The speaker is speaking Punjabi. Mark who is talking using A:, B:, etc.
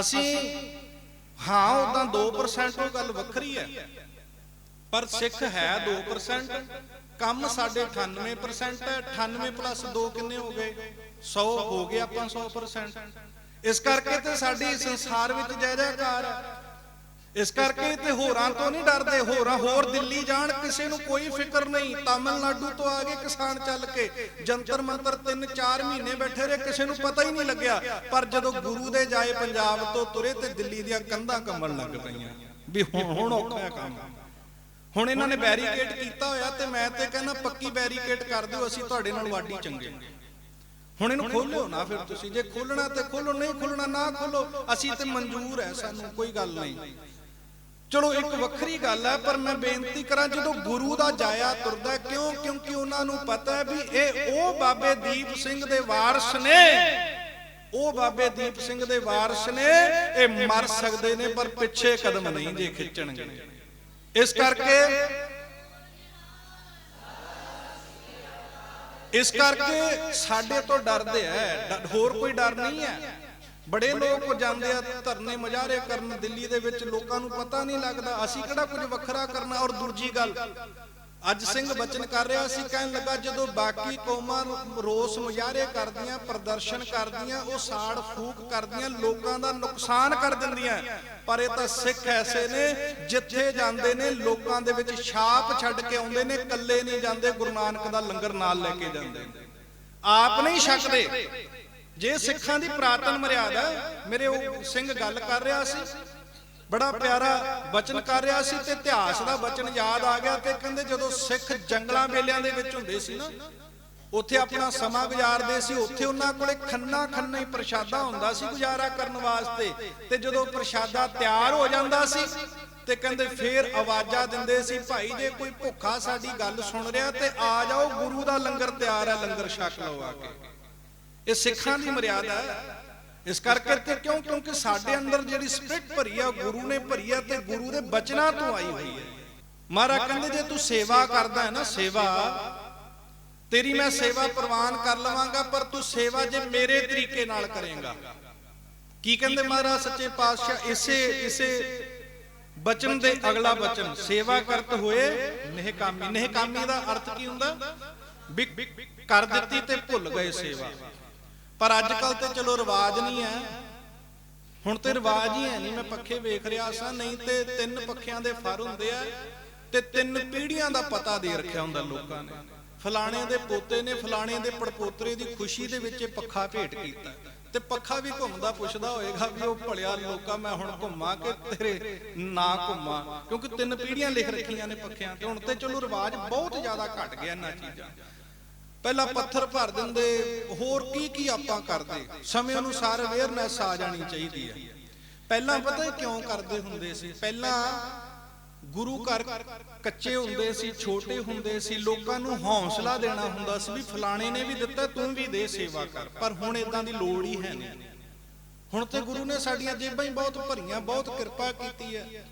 A: ਅਸੀਂ ਹਾਂ ਉਦਾਂ 2% ਉਹ ਗੱਲ ਵੱਖਰੀ ਹੈ। ਪਰ ਸਿੱਖ ਹੈ 2% ਕੰਮ ਸਾਡੇ 98% ਹੈ 98 ਪਲੱਸ 2 ਕਿੰਨੇ ਹੋ ਗਏ? 100 ਹੋ ਗਏ ਆਪਾਂ 100% ਇਸ ਕਰਕੇ ਤੇ ਸਾਡੀ ਸੰਸਾਰ ਵਿੱਚ ਜੈ ਜੈਕਾਰ ਹੈ ਇਸ ਕਰਕੇ ਤੇ ਹੋਰਾਂ ਤੋਂ ਨਹੀਂ ਡਰਦੇ, ਹੋਰਾਂ ਹੋਰ ਦਿੱਲੀ ਜਾਣ, ਕਿਸੇ ਨੂੰ ਕੋਈ ਫਿਕਰ ਨਹੀਂ। ਤਾਮਿਲਨਾਡੂ ਤੋਂ ਆ ਗਏ ਕਿਸਾਨ ਚੱਲ ਕੇ। ਜੰਤਰ ਮੰਤਰ 3-4 ਮਹੀਨੇ ਬੈਠੇ ਰਹੇ, ਕਿਸੇ ਨੂੰ ਪਤਾ ਹੀ ਨਹੀਂ ਲੱਗਿਆ। ਪਰ ਜਦੋਂ ਗੁਰੂ ਦੇ ਜਾਏ ਪੰਜਾਬ ਤੋਂ ਤੁਰੇ ਤੇ ਦਿੱਲੀ ਦੀਆਂ ਕੰਧਾਂ ਕੰਬਣ ਲੱਗ ਪਈਆਂ। ਵੀ ਹੁਣ ਹੁਣ ਔਖਾ ਕੰਮ। ਹੁਣ ਇਹਨਾਂ ਨੇ ਬੈਰੀਕੇਡ ਕੀਤਾ ਹੋਇਆ ਤੇ ਮੈਂ ਤੇ ਕਹਿੰਦਾ ਪੱਕੀ ਬੈਰੀਕੇਡ ਕਰ ਦਿਓ, ਅਸੀਂ ਤੁਹਾਡੇ ਨਾਲ ਵਾਢੀ ਚੰਗੇ। ਹੁਣ ਇਹਨੂੰ ਖੋਲੋ ਨਾ ਫਿਰ ਤੁਸੀਂ। ਜੇ ਖੋਲਣਾ ਤੇ ਖੋਲੋ ਨਹੀਂ ਖੋਲਣਾ ਨਾ ਖੋਲੋ ਅਸੀਂ ਤੇ ਮਨਜ਼ੂਰ ਹੈ ਸਾਨੂੰ, ਕੋਈ ਗੱਲ ਨਹੀਂ। ਚਲੋ ਇੱਕ ਵੱਖਰੀ ਗੱਲ ਹੈ, ਪਰ ਮੈਂ ਬੇਨਤੀ ਕਰਾਂ ਜਦੋਂ ਗੁਰੂ ਦਾ ਜਾਇਆ ਤੁਰਦਾ ਕਿਉਂ? ਕਿਉਂਕਿ ਉਹਨਾਂ ਨੂੰ ਪਤਾ ਹੈ ਵੀ ਇਹ ਉਹ ਬਾਬੇ ਦੀਪ ਸਿੰਘ ਦੇ ਵਾਰਸ ਨੇ। ਉਹ ਬਾਬੇ ਦੀਪ ਸਿੰਘ ਦੇ ਵਾਰਸ ਨੇ। ਇਹ ਮਰ ਸਕਦੇ ਨੇ, ਪਰ ਪਿੱਛੇ ਕਦਮ ਨਹੀਂ ਜੇ ਖਿੱਚਣਗੇ। ਇਸ ਕਰਕੇ ਇਸ ਕਰਕੇ ਸਾਡੇ ਤੋਂ ਡਰਦੇ ਐ ਡ- ਹੋਰ ਕੋਈ ਡਰ ਨਹੀਂ ਹੈ। ਬੜੇ ਲੋਕ ਜਾਂਦੇ ਆ ਧਰਨੇ ਮੁਜ਼ਾਹਰੇ ਕਰਨ ਦਿੱਲੀ ਦੇ ਵਿੱਚ, ਲੋਕਾਂ ਨੂੰ ਪਤਾ ਨਹੀਂ ਲੱਗਦਾ ਅਸੀਂ ਕਿਹੜਾ ਕੁਝ ਵੱਖਰਾ ਕਰਨਾ ਔਰ ਦੂਜੀ ਗੱਲ, ਅੱਜ ਸਿੰਘ ਬਚਨ ਕਰ ਰਿਹਾ ਸੀ ਕਹਿਣ ਲੱਗਾ ਜਦੋਂ ਬਾਕੀ ਕੌਮਾਂ ਰੋਸ ਮੁਜ਼ਾਹਰੇ ਕਰਦੀਆਂ, ਪ੍ਰਦਰਸ਼ਨ ਕਰਦੀਆਂ, ਉਹ ਸਾੜ ਫੂਕ ਕਰਦੀਆਂ, ਲੋਕਾਂ ਦਾ ਨੁਕਸਾਨ ਕਰ ਦਿੰਦੀਆਂ। ਪਰ ਇਹ ਤਾਂ ਸਿੱਖ ਐਸੇ ਨੇ, ਜਿੱਥੇ ਜਾਂਦੇ ਨੇ, ਲੋਕਾਂ ਦੇ ਵਿੱਚ ਛਾਪ ਛੱਡ ਕੇ ਆਉਂਦੇ ਨੇ, ਇਕੱਲੇ ਨਹੀਂ ਜਾਂਦੇ, ਗੁਰੂ ਨਾਨਕ ਦਾ ਲੰਗਰ ਨਾਲ ਲੈ ਕੇ ਜਾਂਦੇ ਨੇ। ਆਪ ਨਹੀਂ ਛਕਦੇ। ਜੇ ਸਿੱਖਾਂ ਦੀ ਪ੍ਰਾਤਨ ਮਰਿਆਦਾ ਮੇਰੇ ਉਹ ਸਿੰਘ ਗੱਲ ਕਰ ਰਿਹਾ ਸੀ ਬੜਾ ਪਿਆਰਾ ਬਚਨ ਕਰ ਰਿਹਾ ਸੀ ਤੇ ਇਤਿਹਾਸ ਦਾ ਬਚਨ ਯਾਦ ਆ ਗਿਆ ਤੇ ਕਹਿੰਦੇ ਜਦੋਂ ਸਿੱਖ ਜੰਗਲਾਂ ਵੇਲਿਆਂ ਦੇ ਵਿੱਚ ਹੁੰਦੇ ਸੀ ਨਾ ਉੱਥੇ ਆਪਣਾ ਸਮਾਂ ਗੁਜ਼ਾਰਦੇ ਸੀ ਉੱਥੇ ਉਹਨਾਂ ਕੋਲੇ ਖੰਨਾ ਖੰਨਾ ਹੀ ਪ੍ਰਸ਼ਾਦਾ ਹੁੰਦਾ ਸੀ ਗੁਜ਼ਾਰਾ ਕਰਨ ਵਾਸਤੇ ਤੇ ਜਦੋਂ ਪ੍ਰਸ਼ਾਦਾ ਤਿਆਰ ਹੋ ਜਾਂਦਾ ਸੀ ਤੇ ਕਹਿੰਦੇ ਫੇਰ ਆਵਾਜ਼ਾਂ ਦਿੰਦੇ ਸੀ ਭਾਈ ਜੇ ਕੋਈ ਭੁੱਖਾ ਸਾਡੀ ਗੱਲ ਸੁਣ ਰਿਹਾ ਤੇ ਆ ਜਾਓ ਗੁਰੂ ਦਾ ਲੰਗਰ ਤਿਆਰ ਹੈ ਲੰਗਰ ਛਕ ਲਓ ਆ ਕੇ ਇਹ ਸਿੱਖਾਂ ਦੀ ਮਰਿਆਦਾ ਹੈ। ਇਸ ਕਰਕੇ ਤੇ ਕਿਉਂ? ਕਿਉਂਕਿ ਸਾਡੇ ਅੰਦਰ ਜਿਹੜੀ ਸਪਿਰਟ ਭਰੀ ਆ, ਗੁਰੂ ਨੇ ਭਰੀ ਆ ਤੇ ਗੁਰੂ ਦੇ ਬਚਨਾਂ ਤੋਂ ਆਈ ਹੋਈ ਹੈ। ਮਹਾਰਾਜ ਕਹਿੰਦੇ, ਜੇ ਤੂੰ ਸੇਵਾ ਕਰਦਾ ਹੈ ਨਾ, ਸੇਵਾ, ਤੇਰੀ ਮੈਂ ਸੇਵਾ ਪ੍ਰਵਾਨ ਕਰ ਲਵਾਂਗਾ, ਪਰ ਤੂੰ ਸੇਵਾ ਜੇ ਮੇਰੇ ਤਰੀਕੇ ਨਾਲ ਕਰੇਗਾ। ਕੀ ਕਹਿੰਦੇ ਮਹਾਰਾਜ ਸੱਚੇ ਪਾਤਸ਼ਾਹ? ਇਸੇ ਇਸੇ ਬਚਨ ਦੇ ਅਗਲਾ ਬਚਨ, ਸੇਵਾ ਕਰਤ ਹੋਏ ਨਿਹਕਾਮੀ ਨਿਹਕਾਮੀ ਦਾ ਅਰਥ ਕੀ ਹੁੰਦਾ? ਵੀ ਕਰ ਦਿੱਤੀ ਤੇ ਭੁੱਲ ਗਏ ਸੇਵਾ। ਪਰ ਅੱਜ ਕੱਲ ਤੇ ਚਲੋ ਰਿਵਾਜ ਨਹੀਂ ਹੈ। ਹੁਣ ਤੇ ਰਿਵਾਜ ਹੀ ਹੈ ਨਹੀਂ ਮੈਂ ਪੱਖੇ ਵੇਖ ਰਿਹਾ ਸਾਂ, ਨਹੀਂ ਤੇ ਤਿੰਨ ਪੱਖਿਆਂ ਦੇ ਫਰ ਹੁੰਦੇ ਆ ਤੇ ਤਿੰਨ ਪੀੜ੍ਹੀਆਂ ਦਾ ਪਤਾ ਦੇ ਰੱਖਿਆ ਹੁੰਦਾ ਲੋਕਾਂ ਨੇ। ਫਲਾਣੇ ਦੇ ਪੋਤੇ ਨੇ ਫਲਾਣੇ ਦੇ ਪੜਪੋਤਰੇ ਦੀ ਖੁਸ਼ੀ ਦੇ ਵਿੱਚ ਇਹ ਪੱਖਾ ਭੇਟ ਕੀਤਾ। ਤੇ ਪੱਖਾ ਵੀ ਘੁੰਮਦਾ ਪੁੱਛਦਾ ਹੋਏਗਾ ਵੀ ਉਹ ਭਲਿਆ ਲੋਕਾਂ, ਮੈਂ ਹੁਣ ਘੁੰਮਾਂ ਕਿ ਤੇਰੇ ਨਾ ਘੁੰਮਾਂ? ਕਿਉਂਕਿ ਤਿੰਨ ਪੀੜ੍ਹੀਆਂ ਲਿਖ ਰੱਖੀਆਂ ਨੇ ਪੱਖਿਆਂ ਤੇ। ਹੁਣ ਤੇ ਚਲੋ ਰਿਵਾਜ ਬਹੁਤ ਜ਼ਿਆਦਾ ਘਟ ਗਿਆ ਇਹਨਾਂ ਚੀਜ਼ਾਂ। ਪਹਿਲਾਂ ਪੱਥਰ ਭਰ ਦਿੰਦੇ, ਹੋਰ ਕੀ ਕੀ ਆਪਾਂ ਕਰਦੇ? ਸਮੇਂ ਅਨੁਸਾਰ ਅਵੇਅਰਨੈਸ ਆ ਜਾਣੀ ਚਾਹੀਦੀ ਹੈ। ਪਹਿਲਾਂ ਪਤਾ ਕਿਉਂ ਕਰਦੇ ਹੁੰਦੇ ਸੀ? ਪਹਿਲਾਂ ਗੁਰੂ ਘਰ ਕੱਚੇ ਹੁੰਦੇ ਸੀ, ਛੋਟੇ ਹੁੰਦੇ ਸੀ, ਲੋਕਾਂ ਨੂੰ ਹੌਸਲਾ ਦੇਣਾ ਹੁੰਦਾ ਸੀ ਵੀ ਫਲਾਣੇ ਨੇ ਵੀ ਦਿੱਤਾ, ਤੂੰ ਵੀ ਦੇ ਸੇਵਾ ਕਰ। ਪਰ ਹੁਣ ਇਦਾਂ ਦੀ ਲੋੜ ਹੀ ਹੈ ਨਹੀਂ। ਹੁਣ ਤੇ ਗੁਰੂ ਨੇ ਸਾਡੀਆਂ ਜੇਬਾਂ ਹੀ ਬਹੁਤ ਭਰੀਆਂ, ਬਹੁਤ ਕਿਰਪਾ ਕੀਤੀ ਹੈ।